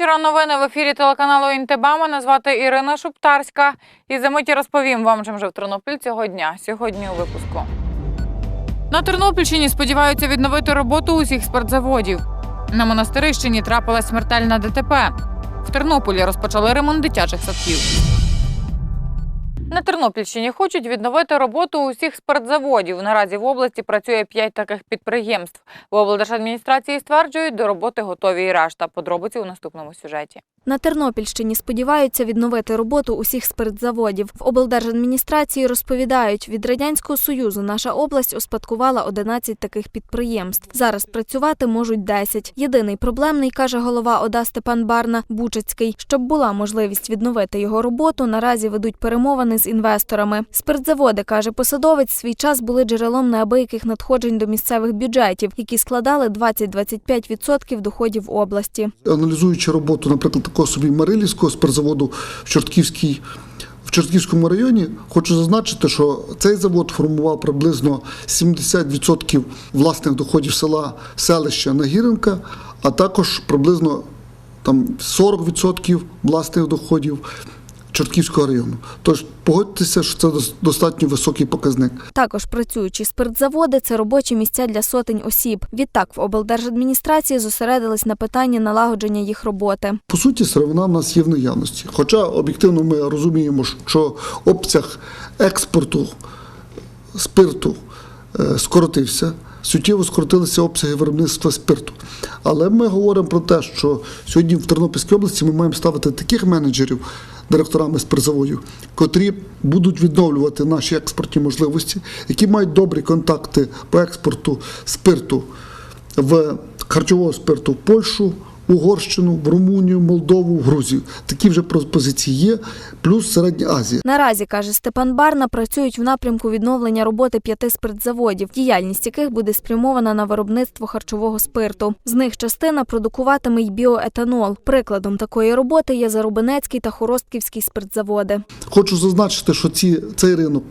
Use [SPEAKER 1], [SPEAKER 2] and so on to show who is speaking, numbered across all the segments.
[SPEAKER 1] Вечора. Новини в ефірі телеканалу Інтеба. Мене звати Ірина Шуптарська. І за миті розповім вам, чим жив Тернопіль цього дня. Сьогодні у випуску. На Тернопільщині сподіваються відновити роботу усіх спортзаводів. На монастирищині трапилась смертельна ДТП. В Тернополі розпочали ремонт дитячих садків. На Тернопільщині хочуть відновити роботу усіх спиртзаводів. Наразі в області працює п'ять таких підприємств. В облдержадміністрації стверджують, до роботи готові і решта. Подробиці у наступному сюжеті.
[SPEAKER 2] На Тернопільщині сподіваються відновити роботу усіх спиртзаводів. В облдержадміністрації розповідають, від радянського союзу наша область успадкувала 11 таких підприємств. Зараз працювати можуть 10. Єдиний проблемний, каже голова ОДА Степан Барна Бучацький. Щоб була можливість відновити його роботу, наразі ведуть перемовини з інвесторами. Спиртзаводи, каже посадовець, свій час були джерелом неабияких надходжень до місцевих бюджетів, які складали 20-25% доходів області.
[SPEAKER 3] аналізуючи роботу, наприклад, такого собі Марилівського спиртзаводу в Чортківській. В Чортківському районі хочу зазначити, що цей завод формував приблизно 70% власних доходів села селища Нагіренка, а також приблизно там 40% власних доходів Чортківського району. Тож погодьтеся, що це дос- достатньо високий показник.
[SPEAKER 2] Також працюючі спиртзаводи це робочі місця для сотень осіб. Відтак в облдержадміністрації зосередились на питанні налагодження їх роботи.
[SPEAKER 3] По суті, сировина в нас є в наявності. Хоча об'єктивно ми розуміємо, що обсяг експорту спирту е, скоротився, суттєво скоротилися обсяги виробництва спирту. Але ми говоримо про те, що сьогодні в Тернопільській області ми маємо ставити таких менеджерів, директорами з призовою, котрі будуть відновлювати наші експортні можливості, які мають добрі контакти по експорту спирту в харчового спирту в Польщу, Угорщину, в Румунію, Молдову, в Грузію. Такі вже пропозиції є, плюс Середня Азія.
[SPEAKER 2] Наразі каже Степан Барна, працюють в напрямку відновлення роботи п'яти спиртзаводів, діяльність яких буде спрямована на виробництво харчового спирту. З них частина продукуватиме й біоетанол. Прикладом такої роботи є Зарубинецький та Хоростківський спиртзаводи.
[SPEAKER 3] Хочу зазначити, що ці, цей ринок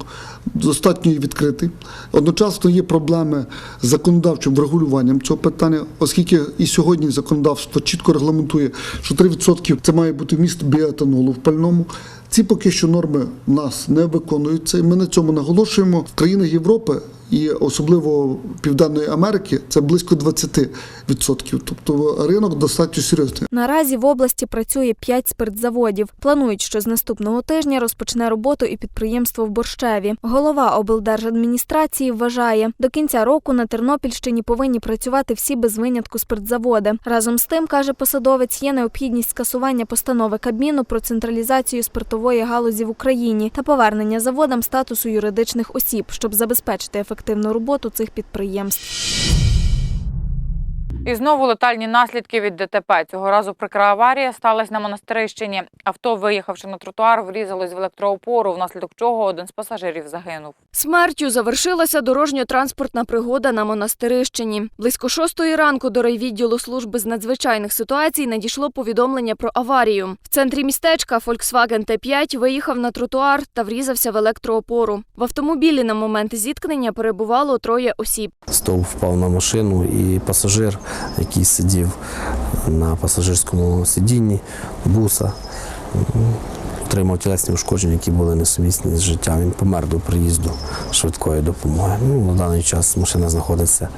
[SPEAKER 3] достатньо відкритий. Одночасно є проблеми з законодавчим врегулюванням цього питання, оскільки і сьогодні законодавство чітко регламентує, що 3% це має бути міст біетанолу в пальному. Ці поки що норми нас не виконуються, і ми на цьому наголошуємо. В країнах Європи і особливо Південної Америки це близько 20%. Тобто ринок достатньо серйозний.
[SPEAKER 2] Наразі в області працює п'ять спиртзаводів. Планують, що з наступного тижня розпочне роботу і підприємство в Борщеві. Голова облдержадміністрації вважає, до кінця року на Тернопільщині повинні працювати всі без винятку спиртзаводи. Разом з тим, каже посадовець, є необхідність скасування постанови Кабміну про централізацію спиртової галузі в Україні та повернення заводам статусу юридичних осіб, щоб забезпечити ефективну роботу цих підприємств.
[SPEAKER 1] І знову летальні наслідки від ДТП. Цього разу прикра аварія сталася на монастирищині. Авто, виїхавши на тротуар, врізалось в електроопору, внаслідок чого один з пасажирів загинув.
[SPEAKER 4] Смертю завершилася дорожньо-транспортна пригода на монастирищині. Близько шостої ранку до райвідділу служби з надзвичайних ситуацій надійшло повідомлення про аварію. В центрі містечка Volkswagen T5 виїхав на тротуар та врізався в електроопору. В автомобілі на момент зіткнення перебувало троє осіб.
[SPEAKER 5] Стовп впав на машину і пасажир, який сидів на пасажирському сидінні буса, отримав тілесні ушкодження, які були несумісні з життям. Він помер до приїзду швидкої допомоги. Ну, на даний час машина знаходиться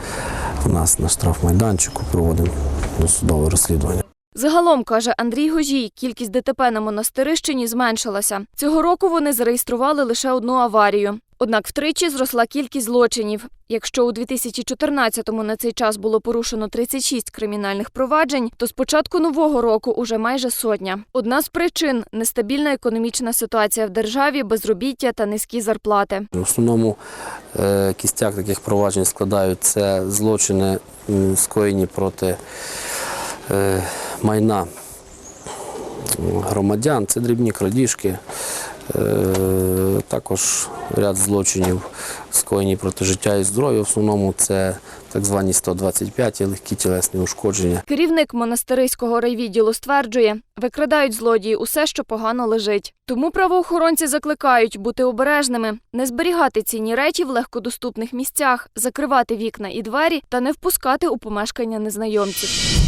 [SPEAKER 5] у нас на штрафмайданчику, проводимо досудове розслідування.
[SPEAKER 4] Загалом, каже Андрій Гожій, кількість ДТП на монастирищині зменшилася. Цього року вони зареєстрували лише одну аварію. Однак втричі зросла кількість злочинів. Якщо у 2014-му на цей час було порушено 36 кримінальних проваджень, то з початку нового року уже майже сотня. Одна з причин нестабільна економічна ситуація в державі, безробіття та низькі зарплати.
[SPEAKER 5] В основному е, кістяк таких проваджень складають це злочини, скоєні проти е, майна громадян, це дрібні крадіжки, також ряд злочинів, скоєні проти життя і здоров'я. В основному це так звані 125 і легкі тілесні ушкодження.
[SPEAKER 4] Керівник монастириського райвідділу стверджує, викрадають злодії усе, що погано лежить. Тому правоохоронці закликають бути обережними, не зберігати цінні речі в легкодоступних місцях, закривати вікна і двері та не впускати у помешкання незнайомців.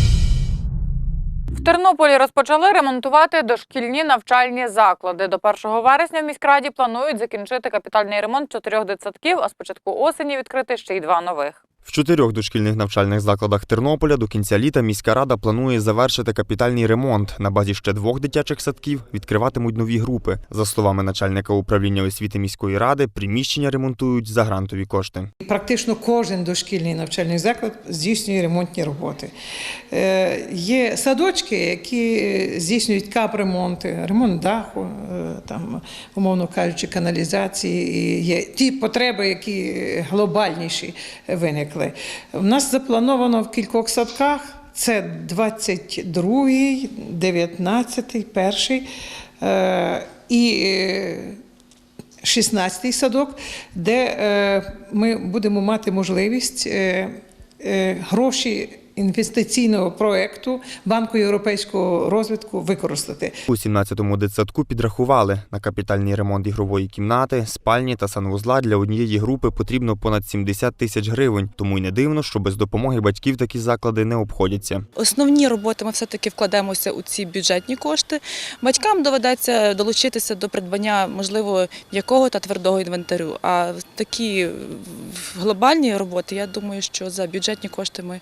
[SPEAKER 1] В Тернополі розпочали ремонтувати дошкільні навчальні заклади. До 1 вересня в міськраді планують закінчити капітальний ремонт чотирьох дитсадків, а з початку осені відкрити ще й два нових.
[SPEAKER 6] В чотирьох дошкільних навчальних закладах Тернополя до кінця літа міська рада планує завершити капітальний ремонт. На базі ще двох дитячих садків відкриватимуть нові групи. За словами начальника управління освіти міської ради, приміщення ремонтують за грантові кошти.
[SPEAKER 7] Практично кожен дошкільний навчальний заклад здійснює ремонтні роботи. Е, Є садочки, які здійснюють капремонти, ремонт даху, е, там, умовно кажучи, каналізації. Є ті потреби, які глобальніші виникли. У нас заплановано в кількох садках. Це 22-й, 19-й, 1-й е, і е, 16-й садок, де е, ми будемо мати можливість е, гроші інвестиційного проекту Банку європейського розвитку використати.
[SPEAKER 6] У 17-му дитсадку підрахували на капітальний ремонт ігрової кімнати, спальні та санвузла для однієї групи потрібно понад 70 тисяч гривень. Тому й не дивно, що без допомоги батьків такі заклади не обходяться.
[SPEAKER 8] Основні роботи ми все-таки вкладемося у ці бюджетні кошти. Батькам доведеться долучитися до придбання, можливо, м'якого та твердого інвентарю. А такі глобальні роботи, я думаю, що за бюджетні кошти ми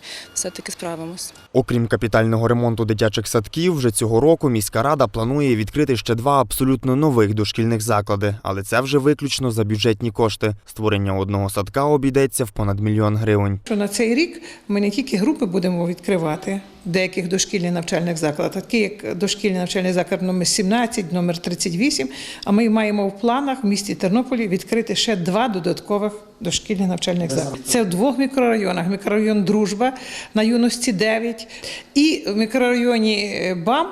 [SPEAKER 8] все-таки справимось.
[SPEAKER 6] Окрім капітального ремонту дитячих садків, вже цього року міська рада планує відкрити ще два абсолютно нових дошкільних заклади, але це вже виключно за бюджетні кошти. Створення одного садка обійдеться в понад мільйон гривень.
[SPEAKER 7] Що на цей рік ми не тільки групи будемо відкривати деяких дошкільних навчальних закладах, такі як дошкільний навчальний заклад номер 17, номер 38, а ми маємо в планах в місті Тернополі відкрити ще два додаткових дошкільних навчальних заклади. Це в двох мікрорайонах: мікрорайон Дружба на юності 9 і в мікрорайоні е, БАМ.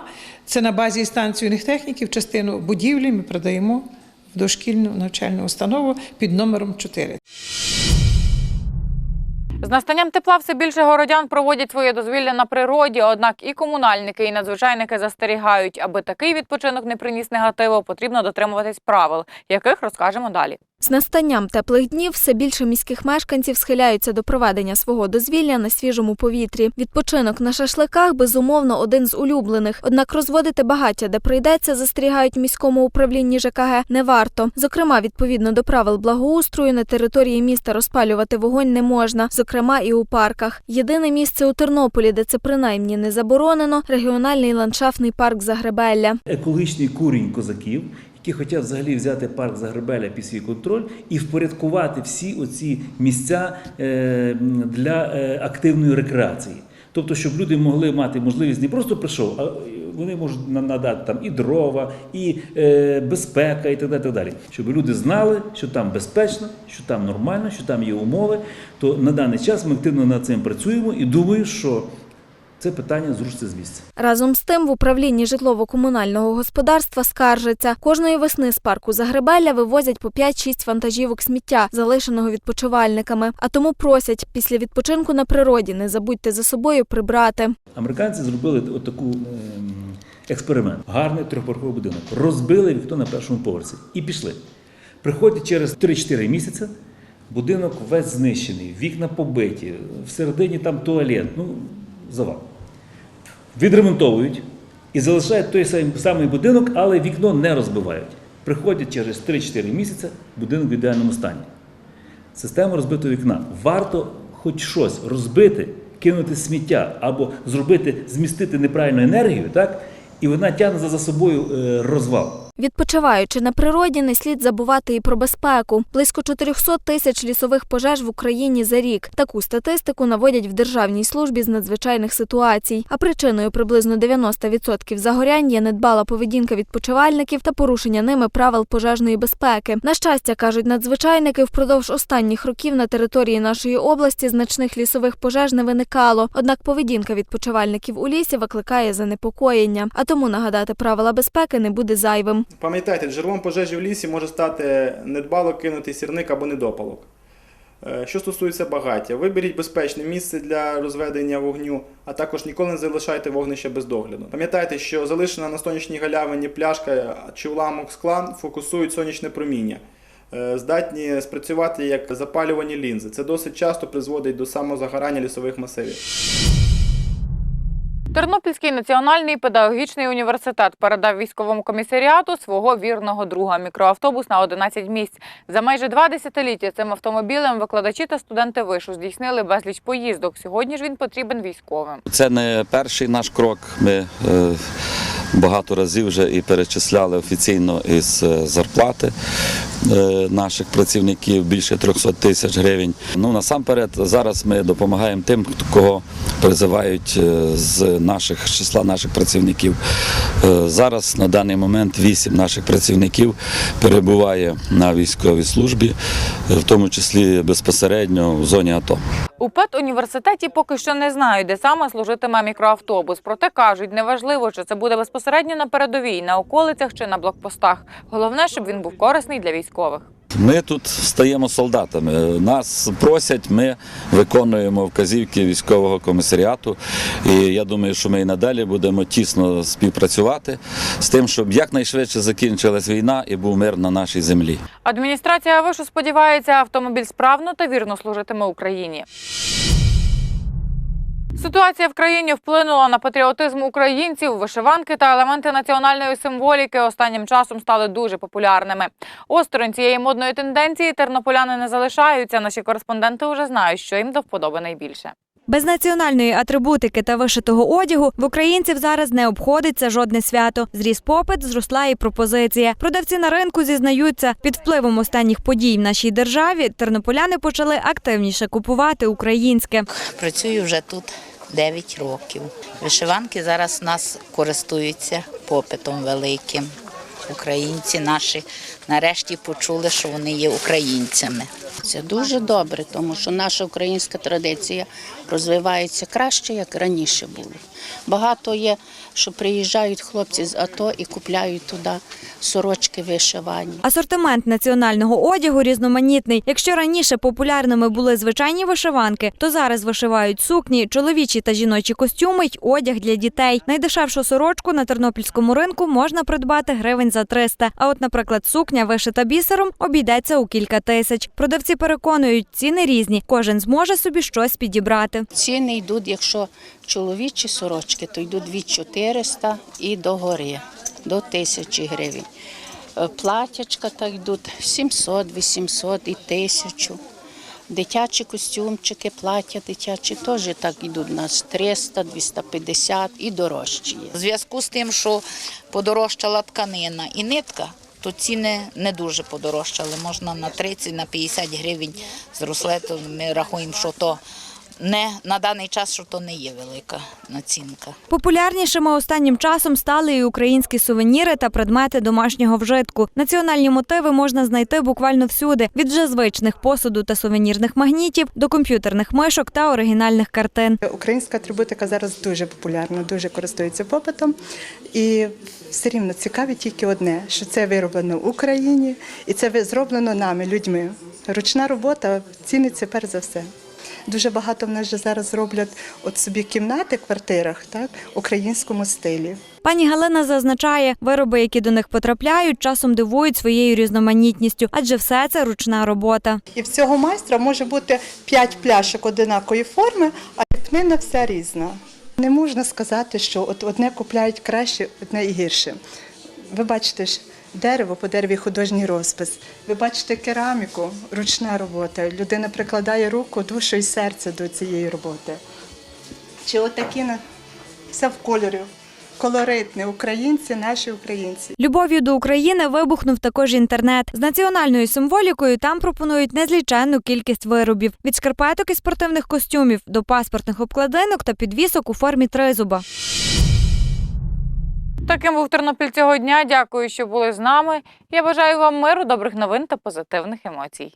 [SPEAKER 7] Це на базі станційних техніків. Частину будівлі ми продаємо в дошкільну навчальну установу під номером 4.
[SPEAKER 1] З настанням тепла все більше городян проводять своє дозвілля на природі. Однак і комунальники, і надзвичайники застерігають, аби такий відпочинок не приніс негативу, потрібно дотримуватись правил, яких розкажемо далі.
[SPEAKER 2] З настанням теплих днів все більше міських мешканців схиляються до проведення свого дозвілля на свіжому повітрі. Відпочинок на шашликах безумовно один з улюблених. Однак розводити багаття, де прийдеться, застерігають в міському управлінні ЖКГ, не варто. Зокрема, відповідно до правил благоустрою на території міста розпалювати вогонь не можна, зокрема і у парках. Єдине місце у Тернополі, де це принаймні не заборонено регіональний ландшафтний парк Загребелля.
[SPEAKER 9] екологічний курінь козаків, які хочуть взагалі взяти парк Загребеля під свій контроль і впорядкувати всі оці місця е, для е, активної рекреації. Тобто, щоб люди могли мати можливість не просто прийшов, а вони можуть надати там і дрова, і е, безпека, і так далі, так далі. Щоб люди знали, що там безпечно, що там нормально, що там є умови. То на даний час ми активно над цим працюємо і думаю, що це питання зрушиться з місця.
[SPEAKER 2] Разом з тим в управлінні житлово-комунального господарства скаржаться. Кожної весни з парку Загребелля вивозять по 5-6 вантажівок сміття, залишеного відпочивальниками. А тому просять після відпочинку на природі не забудьте за собою прибрати.
[SPEAKER 9] Американці зробили от таку ем, експеримент. Гарний трьохповерховий будинок. Розбили вікно на першому поверсі і пішли. Приходять через 3-4 місяці, будинок весь знищений, вікна побиті, всередині там туалет, ну, завал. Відремонтовують і залишають той самий- будинок, але вікно не розбивають. Приходять через 3-4 місяці, будинок в ідеальному стані. Система розбитого вікна. Варто хоч щось розбити, кинути сміття або зробити, змістити неправильну енергію, так? І вона тягне за- за собою е, розвал.
[SPEAKER 2] Відпочиваючи на природі, не слід забувати і про безпеку. Близько 400 тисяч лісових пожеж в Україні за рік. Таку статистику наводять в Державній службі з надзвичайних ситуацій. А причиною приблизно 90% загорянь є недбала поведінка відпочивальників та порушення ними правил пожежної безпеки. На щастя, кажуть надзвичайники, впродовж останніх років на території нашої області значних лісових пожеж не виникало. Однак поведінка відпочивальників у лісі викликає занепокоєння. А тому нагадати правила безпеки не буде зайвим.
[SPEAKER 10] Пам'ятайте, джерелом пожежі в лісі може стати недбало кинутий сірник або недопалок. Е, Що стосується багаття, виберіть безпечне місце для розведення вогню, а також ніколи не залишайте вогнище без догляду. Пам'ятайте, що залишена на сонячній галявині пляшка чи уламок скла фокусують сонячне проміння, е, здатні спрацювати як запалювані лінзи. Це досить часто призводить до самозагорання лісових масивів.
[SPEAKER 1] Тернопільський національний педагогічний університет передав військовому комісаріату свого вірного друга мікроавтобус на 11 місць. За майже два десятиліття цим автомобілем викладачі та студенти вишу здійснили безліч поїздок. Сьогодні ж він потрібен військовим.
[SPEAKER 11] Це не перший наш крок. Ми е, багато разів вже і перечисляли офіційно із е, зарплати е, наших працівників більше 300 тисяч гривень. Ну насамперед, зараз ми допомагаємо тим, кого призивають е, з наших числа наших працівників. Зараз на даний момент вісім наших працівників перебуває на військовій службі, в тому числі безпосередньо в зоні АТО.
[SPEAKER 1] У педуніверситеті поки що не знають, де саме служитиме мікроавтобус. Проте кажуть, неважливо, чи це буде безпосередньо на передовій, на околицях чи на блокпостах. Головне, щоб він був корисний для військових.
[SPEAKER 11] Ми тут стаємо солдатами. Нас просять, ми виконуємо вказівки військового комісаріату. І я думаю, що ми і надалі будемо тісно співпрацювати з тим, щоб якнайшвидше закінчилась війна і був мир на нашій землі.
[SPEAKER 1] Адміністрація вишу сподівається, автомобіль справно та вірно служитиме Україні. Ситуація в країні вплинула на патріотизм українців. Вишиванки та елементи національної символіки останнім часом стали дуже популярними. Осторонь цієї модної тенденції тернополяни не залишаються. Наші кореспонденти вже знають, що їм до вподоби найбільше.
[SPEAKER 12] Без національної атрибутики та вишитого одягу в українців зараз не обходиться жодне свято. Зріс попит, зросла і пропозиція. Продавці на ринку зізнаються, під впливом останніх подій в нашій державі тернополяни почали активніше купувати українське.
[SPEAKER 13] Працюю вже тут 9 років. Вишиванки зараз у нас користуються попитом великим. Українці наші нарешті почули, що вони є українцями.
[SPEAKER 14] Це дуже добре, тому що наша українська традиція розвивається краще, як раніше було. Багато є, що приїжджають хлопці з АТО і купляють туди сорочки вишивані.
[SPEAKER 12] Асортимент національного одягу різноманітний. Якщо раніше популярними були звичайні вишиванки, то зараз вишивають сукні, чоловічі та жіночі костюми й одяг для дітей. Найдешевшу сорочку на тернопільському ринку можна придбати гривень за 300. А от, наприклад, сукня вишита бісером обійдеться у кілька тисяч. Продавці переконують, ціни різні. Кожен зможе собі щось підібрати.
[SPEAKER 14] Ціни йдуть, якщо чоловічі сорочки, то йдуть від 400 і до гори, до 1000 гривень. Е, Платячка так йдуть 700, 800 і 1000. Дитячі костюмчики, плаття дитячі теж так йдуть у нас 300, 250 і дорожчі.
[SPEAKER 13] У зв'язку з тим, що подорожчала тканина і нитка, то ціни не дуже подорожчали. Можна на 30, на 50 гривень зросли, то ми рахуємо, що то не на даний час, що то не є велика націнка.
[SPEAKER 12] Популярнішими останнім часом стали і українські сувеніри та предмети домашнього вжитку. Національні мотиви можна знайти буквально всюди: від вже звичних посуду та сувенірних магнітів до комп'ютерних мишок та оригінальних картин.
[SPEAKER 15] Українська атрибутика зараз дуже популярна, дуже користується попитом. І все рівно цікавить тільки одне, що це вироблено в Україні і це зроблено нами, людьми. Ручна робота ціниться перш за все. Дуже багато в нас же зараз роблять от собі кімнати в квартирах, так, українському стилі.
[SPEAKER 12] Пані Галина зазначає, вироби, які до них потрапляють, часом дивують своєю різноманітністю, адже все це ручна робота.
[SPEAKER 15] І в цього майстра може бути 5 пляшок одинакої форми, а ліпнина вся різна. Не можна сказати, що от одне купляють краще, одне і гірше. Ви бачите ж дерево по дереві художній розпис. Ви бачите кераміку, ручна робота. Людина прикладає руку, душу і серце до цієї роботи. Чи отакі все в кольорі. Колоритне, українці, наші українці.
[SPEAKER 12] Любов'ю до України вибухнув також інтернет. З національною символікою там пропонують незліченну кількість виробів від шкарпеток і спортивних костюмів до паспортних обкладинок та підвісок у формі тризуба.
[SPEAKER 1] Таким був Тернопіль цього дня. Дякую, що були з нами. Я бажаю вам миру, добрих новин та позитивних емоцій.